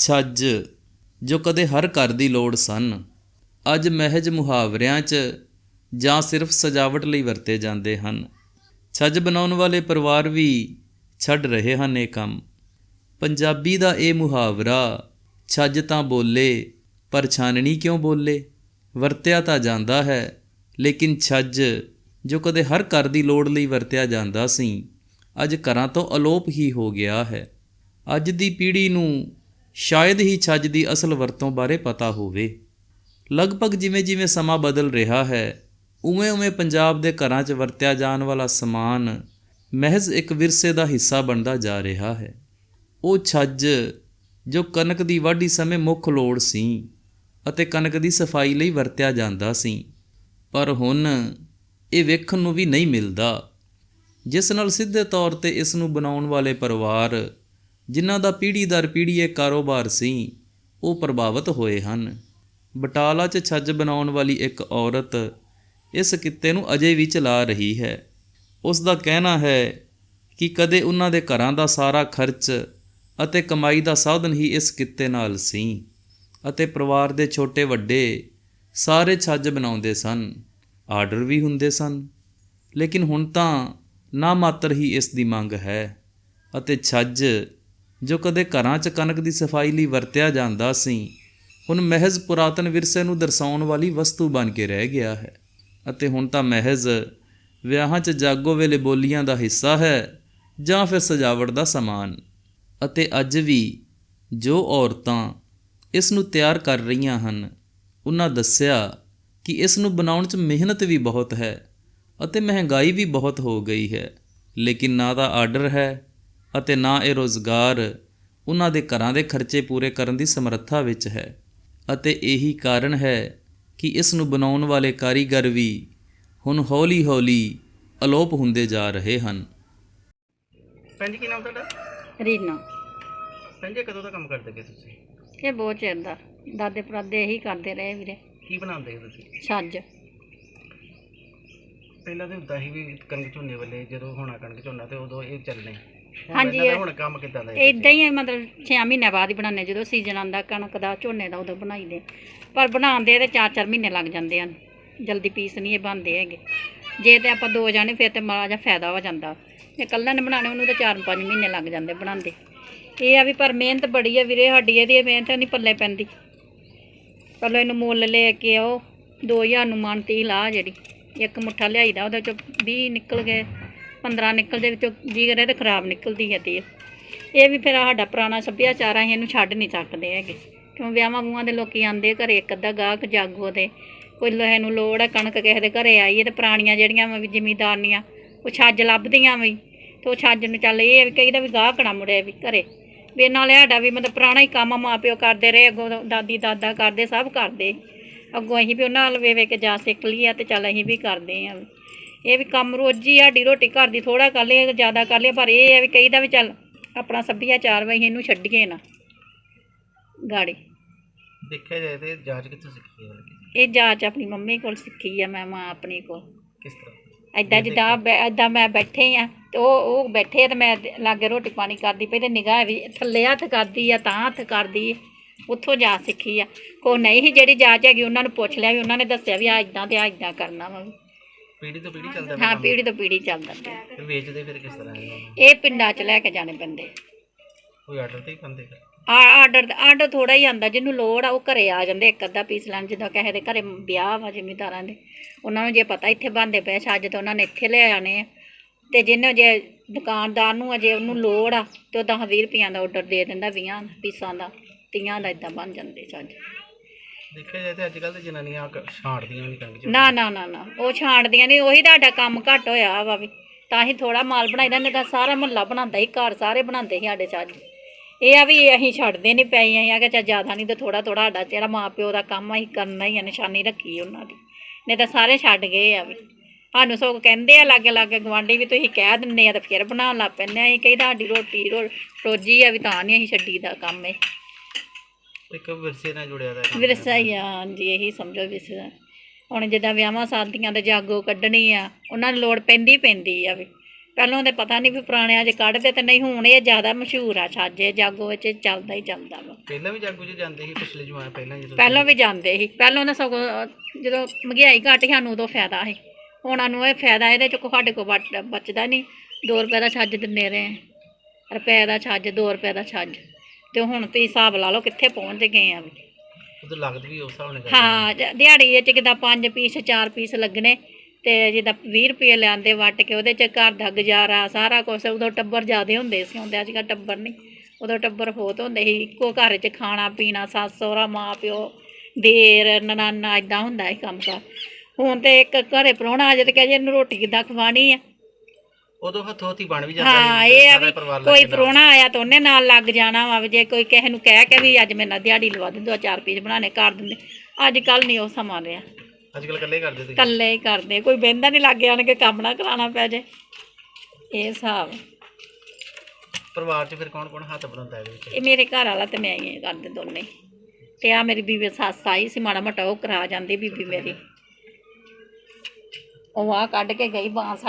ਛੱਜ, ਜੋ ਕਦੇ ਹਰ ਘਰ ਦੀ ਲੋੜ ਸਨ। ਅੱਜ ਮਹਿਜ ਮੁਹਾਵਰਿਆਂ 'ਚ ਜਾਂ ਸਿਰਫ ਸਜਾਵਟ ਲਈ ਵਰਤੇ ਜਾਂਦੇ ਹਨ। ਛੱਜ ਬਣਾਉਣ ਵਾਲੇ ਪਰਿਵਾਰ ਵੀ ਛੱਡ ਰਹੇ ਹਨ ਇਹ ਕੰਮ। ਪੰਜਾਬੀ ਦਾ ਇਹ ਮੁਹਾਵਰਾ, ਛੱਜ ਤਾਂ ਬੋਲੇ ਪਰ ਛਾਨਣੀ ਕਿਉਂ ਬੋਲੇ? ਵਰਤਿਆ ਤਾਂ ਜਾਂਦਾ ਹੈ, ਲੇਕਿਨ ਛੱਜ, ਜੋ ਕਦੇ ਹਰ ਘਰ ਦੀ ਲੋੜ ਲਈ ਵਰਤਿਆ ਜਾਂਦਾ ਸੀ, ਅੱਜ ਘਰਾਂ ਤੋਂ ਅਲੋਪ ਹੀ ਹੋ ਗਿਆ ਹੈ। ਅੱਜ ਦੀ ਪੀੜ੍ਹੀ ਨੂੰ ਸ਼ਾਇਦ ਹੀ ਛੱਜ ਦੀ ਅਸਲ ਵਰਤੋਂ ਬਾਰੇ ਪਤਾ ਹੋਵੇ। ਲਗਭਗ ਜਿਵੇਂ-ਜਿਵੇਂ ਸਮਾਂ ਬਦਲ ਰਿਹਾ ਹੈ ਉਵੇਂ-ਉਵੇਂ ਪੰਜਾਬ ਦੇ ਘਰਾਂ 'ਚ ਵਰਤਿਆ ਜਾਣ ਵਾਲਾ ਸਮਾਨ ਮਹਿਜ਼ ਇੱਕ ਵਿਰਸੇ ਦਾ ਹਿੱਸਾ ਬਣਦਾ ਜਾ ਰਿਹਾ ਹੈ। ਉਹ ਛੱਜ ਜੋ ਕਣਕ ਦੀ ਵਾਢੀ ਸਮੇਂ ਮੁੱਖ ਲੋੜ ਸੀ ਅਤੇ ਕਣਕ ਦੀ ਸਫ਼ਾਈ ਲਈ ਵਰਤਿਆ ਜਾਂਦਾ ਸੀ, ਪਰ ਹੁਣ ਇਹ ਵੇਖਣ ਨੂੰ ਵੀ ਨਹੀਂ ਮਿਲਦਾ। ਜਿਸ ਨਾਲ ਸਿੱਧੇ ਤੌਰ ਤੇ ਇਸ ਨੂੰ ਬਣਾਉਣ ਵਾਲੇ ਪਰਿਵਾਰ ਜਿਨ੍ਹਾਂ ਦਾ ਪੀੜ੍ਹੀ ਦਰ ਪੀੜ੍ਹੀ ਇਹ ਕਾਰੋਬਾਰ ਸੀ, ਉਹ ਪ੍ਰਭਾਵਿਤ ਹੋਏ ਹਨ। ਬਟਾਲਾ 'ਚ ਛੱਜ ਬਣਾਉਣ ਵਾਲੀ ਇੱਕ ਔਰਤ ਇਸ ਕਿੱਤੇ ਨੂੰ ਅਜੇ ਵੀ ਚਲਾ ਰਹੀ ਹੈ। ਉਸ ਦਾ ਕਹਿਣਾ ਹੈ ਕਿ ਕਦੇ ਉਹਨਾਂ ਦੇ ਘਰਾਂ ਦਾ ਸਾਰਾ ਖਰਚ ਅਤੇ ਕਮਾਈ ਦਾ ਸਾਧਨ ਹੀ ਇਸ ਕਿੱਤੇ ਨਾਲ ਸੀ ਅਤੇ ਪਰਿਵਾਰ ਦੇ ਛੋਟੇ ਵੱਡੇ ਸਾਰੇ ਛੱਜ ਬਣਾਉਂਦੇ ਸਨ, ਆਰਡਰ ਵੀ ਹੁੰਦੇ ਸਨ। ਲੇਕਿਨ ਹੁਣ ਤਾਂ ਨਾ ਮਾਤਰ ਹੀ ਇਸ ਦੀ ਮੰਗ ਹੈ ਅਤੇ ਛੱਜ ਜੋ ਕਦੇ ਘਰਾਂ 'ਚ ਕਣਕ ਦੀ ਸਫ਼ਾਈ ਲਈ ਵਰਤਿਆ ਜਾਂਦਾ ਸੀ, ਹੁਣ ਮਹਿਜ਼ ਪੁਰਾਤਨ ਵਿਰਸੇ ਨੂੰ ਦਰਸਾਉਣ ਵਾਲੀ ਵਸਤੂ ਬਣ ਕੇ ਰਹਿ ਗਿਆ ਹੈ। ਅਤੇ ਹੁਣ ਤਾਂ ਮਹਿਜ਼ ਵਿਆਹਾਂ 'ਚ ਜਾਗੋ ਵੇਲੇ ਬੋਲੀਆਂ ਦਾ ਹਿੱਸਾ ਹੈ, ਜਾਂ ਫਿਰ ਸਜਾਵਟ ਦਾ ਸਮਾਨ। ਅਤੇ ਅੱਜ ਵੀ ਜੋ ਔਰਤਾਂ ਇਸ ਨੂੰ ਤਿਆਰ ਕਰ ਰਹੀਆਂ ਹਨ, ਉਹਨਾਂ ਦੱਸਿਆ ਕਿ ਇਸ ਨੂੰ ਬਣਾਉਣ 'ਚ ਮਿਹਨਤ ਵੀ ਬਹੁਤ ਹੈ ਅਤੇ ਮਹਿੰਗਾਈ ਵੀ ਬਹੁਤ ਹੋ ਗਈ ਹੈ। ਲੇਕਿਨ ਨਾ ਤਾਂ ਆਰਡਰ ਹੈ ਅਤੇ ਨਾ ਇਹ ਰੋਜ਼ਗਾਰ ਉਹਨਾਂ ਦੇ ਘਰਾਂ ਦੇ ਖਰਚੇ ਪੂਰੇ ਕਰਨ ਦੀ ਸਮਰੱਥਾ ਵਿੱਚ ਹੈ। ਅਤੇ ਇਹੀ ਕਾਰਨ ਹੈ ਕਿ ਇਸ ਨੂੰ ਬਣਾਉਣ ਵਾਲੇ ਕਾਰੀਗਰ ਵੀ ਹੁਣ ਹੌਲੀ-ਹੌਲੀ ਅਲੋਪ ਹੁੰਦੇ ਜਾ ਰਹੇ ਹਨ। ਭੈਣ ਜੀ ਕੀ ਨਾਮ ਤੁਹਾਡਾ? ਰੀਨਾ। ਭੈਣ ਜੀ ਕਦੋਂ ਦਾ ਕੰਮ ਕਰਦੇ ਪਏ ਤੁਸੀਂ? ਇਹ ਬਹੁਤ ਚਿਰ ਦਾ। ਦਾਦੇ ਪੜਾਦੇ ਇਹੀ ਕਰਦੇ ਰਹੇ ਵੀਰੇ। ਕੀ ਬਣਾਉਂਦੇ ਹੋ ਤੁਸੀਂ? ਛੱਜ। ਪਹਿਲਾਂ ਤੇ ਹੁੰਦਾ ਸੀ ਵੀ ਕਣਕ ਝੋਨੇ ਵੇਲੇ ਜਦੋਂ ਹੋਣਾ ਕਣਕ ਝੋਨਾ ਤੇ ਉਦੋਂ ਇਹ ਚੱਲਣੇ। ਹਾਂਜੀ, ਇਹ- ਹੁਣ ਕੰਮ ਕਿੱਦਾਂ ਦਾ ਹੈ ਇਦਾਂ ਹੀ ਹੈ, ਮਤਲਬ 6 ਮਹੀਨੇ ਬਾਅਦ ਹੀ ਬਣਾਉਂਦੇ ਜਦੋਂ ਸੀਜ਼ਨ ਆਉਂਦਾ ਕਣਕ ਦਾ ਝੋਨੇ ਦਾ ਉਦੋਂ ਬਣਾਈਦੇ ਪਰ ਬਣਾਉਂਦੇ ਤੇ 4-4 ਮਹੀਨੇ ਲੱਗ ਜਾਂਦੇ ਹਨ ਜਲਦੀ ਪੀਸ ਨਹੀਂ ਇਹ ਬਣਦੇ ਹੈਗੇ। ਜੇ ਤੇ ਆਪਾਂ ਦੋ ਜਾਣੇ ਫਿਰ ਤੇ ਮਾੜਾ ਜਿਹਾ ਫਾਇਦਾ ਹੋ ਜਾਂਦਾ। ਜੇ ਇਕੱਲਾ ਨੇ ਬਣਾਉਣੇ ਉਹਨੂੰ ਤਾਂ 4-5 ਮਹੀਨੇ ਲੱਗ ਜਾਂਦੇ ਬਣਾਉਂਦੇ। ਇਹ ਆ ਵੀ ਪਰ ਮਿਹਨਤ ਬੜੀ ਹੈ ਵੀਰੇ ਸਾਡੀ ਇਹਦੀ ਇਹ ਮਿਹਨਤ ਨਹੀਂ ਪੱਲੇ ਪੈਂਦੀ। ਪਹਿਲਾਂ ਇਹਨੂੰ ਮੁੱਲ ਲੈ ਕੇ ਆਓ 2000 ਨੂੰ ਮਨ ਤੀਹ ਲਾ ਜਿਹੜੀ। ਇੱਕ ਮੁੱਠਾ ਲਿਆਈਦਾ ਉਹਦੇ ਚੋਂ 20 ਨਿਕਲ ਗਏ। 15 ਨਿਕਲਦੇ, ਵਿੱਚੋਂ ਜੀ ਕਰੇ ਤੇ ਖਰਾਬ ਨਿਕਲਦੀ ਹੈ ਤੇਲ ਇਹ ਵੀ ਫਿਰ ਸਾਡਾ ਪੁਰਾਣਾ ਸੱਭਿਆਚਾਰ ਆ, ਅਸੀਂ ਇਹਨੂੰ ਛੱਡ ਨਹੀਂ ਸਕਦੇ ਹੈਗੇ। ਕਿਉਂ ਵਿਆਹਾਂ ਵੂਆਂ ਦੇ ਲੋਕੀ ਆਂਦੇ ਘਰੇ, ਇੱਕ ਅੱਧਾ ਗਾਹਕ ਜਾਗੋ ਦੇ ਕੋਈ ਲੋਹੇ ਨੂੰ ਲੋੜ ਹੈ ਕਣਕ ਕਿਸੇ ਦੇ ਘਰੇ ਆਈ ਹੈ ਤੇ ਪੁਰਾਣੀਆਂ ਜਿਹੜੀਆਂ ਵਾ ਵੀ ਜ਼ਿਮੀਦਾਰਨੀਆਂ, ਉਹ ਛੱਜ ਲੱਭਦੀਆਂ ਵੀ ਤੇ ਉਹ ਛੱਜ ਨੂੰ ਚੱਲ ਇਹ ਵੀ ਕਹੀਦਾ ਵੀ ਗਾਹਕ ਨਾ ਮੁੜਿਆ ਵੀ ਘਰੇ। ਵੀ ਨਾਲੇ ਸਾਡਾ ਵੀ ਮਤਲਬ ਪੁਰਾਣਾ ਹੀ ਕੰਮ ਮਾਂ ਪਿਓ ਕਰਦੇ ਰਹੇ, ਅੱਗੋਂ ਦਾਦੀ, ਦਾਦਾ ਕਰਦੇ, ਸਭ ਕਰਦੇ। ਅੱਗੋਂ ਅਸੀਂ ਵੀ ਉਹਨਾਂ ਨਾਲ ਵੇ ਵੇ ਕੇ ਜਾ ਸਿੱਖ ਲਈ ਆ ਤੇ ਚੱਲ ਅਸੀਂ ਵੀ ਕਰਦੇ ਆ ਇਹ ਵੀ ਕੰਮ ਰੋਜੀ ਸਾਡੀ ਰੋਟੀ ਘਰ ਦੀ ਥੋੜਾ ਕਰ ਲਈਏ ਜ਼ਿਆਦਾ ਕਰ ਲਈਏ ਪਰ ਇਹ ਹੈ ਵੀ ਕਹੀਦਾ ਵੀ ਚੱਲ ਆਪਣਾ ਸੱਭਿਆਚਾਰ ਵਾ ਅਸੀਂ ਇਹਨੂੰ ਛੱਡੀਏ ਨਾ। ਗਾੜੀ। ਦੇਖਿਆ ਜਾਏ ਤੇ ਜਾਂਚ ਕਿੱਥੋਂ ਸਿੱਖੀ ਹੈ ਬਲਕਿ ਇਹ ਜਾਚ ਆਪਣੀ ਮੰਮੀ ਕੋਲ ਸਿੱਖੀ ਆ ਮੈਂ ਮਾਂ ਆਪਣੀ ਕੋਲ। ਕਿਸ ਤਰ੍ਹਾਂ? ਐਦਾਂ ਜਿੱਦਾਂ ਬੈ- ਐਦਾਂ ਮੈਂ ਬੈਠੇ ਆ ਤੇ ਉਹ ਉਹ ਬੈਠੇ ਆ ਤੇ ਮੈਂ ਲਾਗੇ ਰੋਟੀ ਪਾਣੀ ਕਰਦੀ ਪਈ ਤੇ ਨਿਗਾਹ ਵੀ ਥੱਲੇ ਹੱਥ ਕਰਦੀ ਆ ਤਾਂ ਹੱਥ ਕਰਦੀ ਆ ਉੱਥੋਂ ਜਾ ਸਿੱਖੀ ਆ। ਕੋ ਨਹੀਂ ਸੀ ਜਿਹੜੀ ਜਾਚ ਹੈਗੀ ਉਹਨਾਂ ਨੂੰ ਪੁੱਛ ਲਿਆ ਵੀ ਉਹਨਾਂ ਨੇ ਦੱਸਿਆ ਵੀ ਆ ਇਦਾਂ ਤੇ ਆ ਇਦਾਂ ਕਰਨਾ ਵਾ। ਪੀੜੀ ਤੋਂ ਪੀੜੀ ਚੱਲਦਾ ਹਾਂ ਪੀੜੀ ਤੋਂ ਪੀੜੀ ਚੱਲਦਾ। ਪਿਆ ਤੇ ਵੇਚਦੇ ਫਿਰ ਕਿਸ ਤਰ੍ਹਾਂ ਇਹ ਪਿੰਡਾਂ 'ਚ ਲੈ ਕੇ ਜਾਣੇ ਪੈਂਦੇ ਕੋਈ ਆਰਡਰ ਤੇ ਹੀ ਪਾਉਂਦੇ ਫਿਰ? ਆ ਆਰਡਰ ਆਰਡਰ ਥੋੜਾ ਹੀ ਆਂਦਾ ਜਿਹਨੂੰ ਲੋੜ ਆ ਉਹ ਘਰੇ ਆ ਜਾਂਦੇ ਇੱਕ ਅੱਧਾ ਪੀਸ ਲੈਣ ਜਿੱਦਾਂ ਕਿਸੇ ਦੇ ਘਰੇ ਵਿਆਹ ਵਾ ਜ਼ਿਮੀਦਾਰਾਂ ਦੇ। ਉਹਨਾਂ ਨੂੰ ਜੇ ਪਤਾ ਇੱਥੇ ਬੰਦੇ ਪਏ ਛੱਜ ਤੇ ਉਹਨਾਂ ਨੇ ਇੱਥੇ ਲੈ ਆਣੇ ਆ। ਤੇ ਜਿਹਨੇ ਜੇ ਦੁਕਾਨਦਾਰ ਨੂੰ ਅਜੇ ਉਹਨੂੰ ਲੋੜ ਆ ਤੇ ਉਹ 10 20 ਰੁਪਈਆਂ ਦਾ ਆਰਡਰ ਦੇ ਦਿੰਦਾ 20 ਪੀਸਾਂ ਦਾ ਤੀਆਂ ਦਾ ਇਦਾਂ ਬਣ ਜਾਂਦੇ ਛੱਜ ਦੇਖਿਆ ਜਾਏ ਤੇ ਅੱਜ ਕੱਲ ਤੇ ਜਨਾਨੀਆਂ ਕ- ਛਾਂਟਦੀਆਂ ਨਹੀਂ ਕਣਕ ਝੋਨੇ ਨਾ ਨਾ ਨਾ ਨਾ ਉਹ ਛਾਂਟਦੀਆਂ ਨਹੀਂ ਉਹੀ ਤੁਹਾਡਾ ਕੰਮ ਘੱਟ ਹੋਇਆ ਵਾ ਵੀ। ਤਾਂ ਹੀ ਥੋੜਾ ਮਾਲ ਬਣਾਈਦਾ ਨਹੀਂ ਤਾਂ ਸਾਰਾ ਮਹੱਲਾ ਬਣਾਉਂਦਾ ਹੀ ਘਰ ਸਾਰੇ ਬਣਾਉਂਦੇ ਸੀ ਸਾਡੇ ਛੱਜ ਇਹ ਆ ਵੀ ਅਸੀਂ ਛੱਡਦੇ ਨਹੀਂ ਪਏ ਅਸੀਂ ਆ ਕਿ ਚਾ ਜ਼ਿਆਦਾ ਨਹੀਂ ਤੇ ਥੋੜਾ ਥੋੜਾ ਸਾਡਾ ਜਿਹੜਾ ਮਾਂ ਪਿਓ ਦਾ ਕੰਮ ਆ, ਅਸੀਂ ਕਰਨਾ ਹੀ ਆ ਨਿਸ਼ਾਨੀ ਰੱਖੀ ਉਹਨਾਂ ਦੀ। ਨਹੀਂ ਤਾਂ ਸਾਰੇ ਛੱਡ ਗਏ ਆ ਵੀ। ਸਾਨੂੰ ਸਗੋਂ ਕਹਿੰਦੇ ਆ ਲਾਗੇ ਲਾਗੇ ਗਵਾਂਢੀ ਵੀ ਤੁਸੀਂ ਕਹਿ ਦਿੰਦੇ ਆ ਤਾਂ ਫਿਰ ਬਣਾਉਣ ਲੱਗ ਪੈਂਦੇ ਆ ਅਸੀਂ ਕਹੀ ਤੁਹਾਡੀ ਰੋਟੀ ਰੋ- ਰੋਜੀ ਆ ਵੀ ਤਾਂ ਨਹੀਂ ਅਸੀਂ ਛੱਡੀ ਦਾ ਕੰਮ ਇਹ। ਇੱਕ ਵਿਰਸੇ ਨਾਲ ਜੁੜਿਆ ਦਾ ਕੰਮ ਵਿਰਸਾ ਹੀ ਆ ਹਾਂਜੀ ਇਹੀ ਸਮਝੋ ਵਿਰਸਾ ਹੁਣ ਜਿੱਦਾਂ ਵਿਆਹਾਂ ਸ਼ਾਦੀਆਂ ਦੇ ਜਾਗੋ ਕੱਢਣੀ ਆ ਉਹਨਾਂ ਨੂੰ ਲੋੜ ਪੈਂਦੀ ਪੈਂਦੀ ਆ ਵੀ। ਪਹਿਲਾਂ ਤੇ ਪਤਾ ਨਹੀਂ ਵੀ ਪੁਰਾਣਿਆਂ 'ਚ ਕੱਢਦੇ ਤੇ ਨਹੀਂ ਹੁਣ ਇਹ ਜ਼ਿਆਦਾ ਮਸ਼ਹੂਰ ਆ ਛਾਜੇ ਜਾਗੋ ਵਿੱਚ ਚੱਲਦਾ ਹੀ ਚੱਲਦਾ ਵਾ। ਪਹਿਲਾਂ ਵੀ ਜਾਗੋ 'ਚ ਜਾਂਦੇ ਸੀ ਪਿਛਲੇ ਜਮਾਨੇ ਪਹਿਲਾਂ ਜਦੋਂ ਪਹਿਲਾਂ ਵੀ ਜਾਂਦੇ ਸੀ। ਪਹਿਲਾਂ ਤਾਂ ਸਗੋਂ ਅਹ, ਜਦੋਂ ਮਹਿੰਗਾਈ ਘੱਟ ਸੀ ਸਾਨੂੰ ਉਦੋਂ ਫਾਇਦਾ ਸੀ। ਹੁਣ ਸਾਨੂੰ ਇਹ ਫਾਇਦਾ ਇਹਦੇ ਚ ਸਾਡੇ ਕੋ ਬਚ- ਬਚਦਾ ਨਹੀਂ। 2 ਰੁਪਏ ਦਾ ਛੱਜ ਦਿੰਦੇ ਰਹੇ। ਰੁਪਏ ਦਾ ਛੱਜ 2 ਰੁਪਏ ਦਾ ਛੱਜ। ਤੇ ਹੁਣ ਤੁਸੀਂ ਹਿਸਾਬ ਲਾ ਲਓ ਕਿੱਥੇ ਪਹੁੰਚ ਗਏ ਆ ਵੀ। ਉਦੋਂ ਲੱਗਦ ਵੀ ਉਸ ਹਿਸਾਬ ਨਾਲ ਹਾਂ ਜ- ਦਿਹਾੜੀ ਵਿੱਚ ਕਿਦਾ 5 ਪੀਸ 4 ਪੀਸ ਲੱਗਣੇ ਤੇ ਜਿੱਦਾਂ 20 ਰੁਪਏ ਲਿਆਂਦੇ ਵੱਟ ਕੇ ਉਹਦੇ ਚ ਘਰ ਦਾ ਗੁਜ਼ਾਰਾ ਸਾਰਾ ਕੁਝ ਉਦੋਂ ਟੱਬਰ ਜ਼ਿਆਦੇ ਹੁੰਦੇ ਸੀ ਹੁੰਦੇ ਅੱਜ ਕੱਲ੍ਹ ਟੱਬਰ ਨਹੀਂ। ਉਦੋਂ ਟੱਬਰ ਬਹੁਤ ਹੁੰਦੇ ਸੀ ਇੱਕੋ ਘਰ 'ਚ ਖਾਣਾ ਪੀਣਾ ਸੱਸ ਸਹੁਰਾ ਮਾਂ ਪਿਓ ਦੇਰ ਨਨਾਨਾ ਇਦਾਂ ਹੁੰਦਾ ਸੀ ਕੰਮ ਕਾਰ ਹੁਣ ਤੇ ਇੱਕ ਘਰੇ ਪ੍ਰਾਹੁਣਾ ਆ ਜੇ ਤੇ ਕਹੇ ਜੇ ਇਹਨੂੰ ਰੋਟੀ ਕਿੱਦਾਂ ਖਵਾਣੀ ਆ। ਉਦੋਂ ਹੱਥੋਂ ਹੱਥੀ ਬਣ ਵੀ ਜਾਂਦਾ ਹਾਂ ਇਹ ਆ ਵੀ ਕੋਈ। ਪ੍ਰਾਹੁਣਾ ਆਇਆ ਤਾਂ ਉਹਨੇ ਨਾਲ ਲੱਗ ਜਾਣਾ ਵਾ ਵੀ ਜੇ ਕੋਈ ਕਿਸੇ ਨੂੰ ਕਹਿ ਕੇ ਵੀ ਅੱਜ ਮੇਰੇ ਨਾਲ ਦਿਹਾੜੀ ਲਵਾ ਦੇ ਦੋ ਚਾਰ ਪੀਸ ਬਣਾਣੇ ਕਰ ਦਿੰਦੇ। ਅੱਜ ਕੱਲ ਨਹੀਂ ਉਹ ਸਮਾਂ ਰਿਹਾ। ਅੱਜ ਕੱਲ ਇਕੱਲੇ ਕਰਦੇ ਤੁਸੀਂ? ਇਕੱਲੇ ਹੀ ਕਰਦੇ। ਕੋਈ ਬਹਿੰਦਾ ਨਹੀਂ ਲੱਗੇ ਆਣ ਕੇ ਕੰਮ ਨਾ ਕਰਾਉਣਾ ਪੈ ਜੇ। ਇਹ ਹਿਸਾਬ। ਪਰਿਵਾਰ 'ਚ ਫਿਰ ਕੌਣ ਕੌਣ ਹੱਥ ਬਣਾਉਂਦਾ ਇਹਦੇ ਵਿੱਚ? ਇਹ ਮੇਰੇ ਘਰ ਵਾਲਾ ਤੇ ਮੈਂ ਹੀ ਕਰਦੇ ਦੋਨੇ। ਤੇ ਆ ਮੇਰੀ ਬੀਬੀ ਸੱਸ ਆਈ ਸੀ ਮਾੜਾ ਮੋਟਾ ਉਹ ਕਰਾ ਜਾਂਦੀ ਬੀਬੀ ਮੇਰੀ। ਉਹ ਆ ਕੱਢ ਕੇ ਗਈ ਬਾਂਸ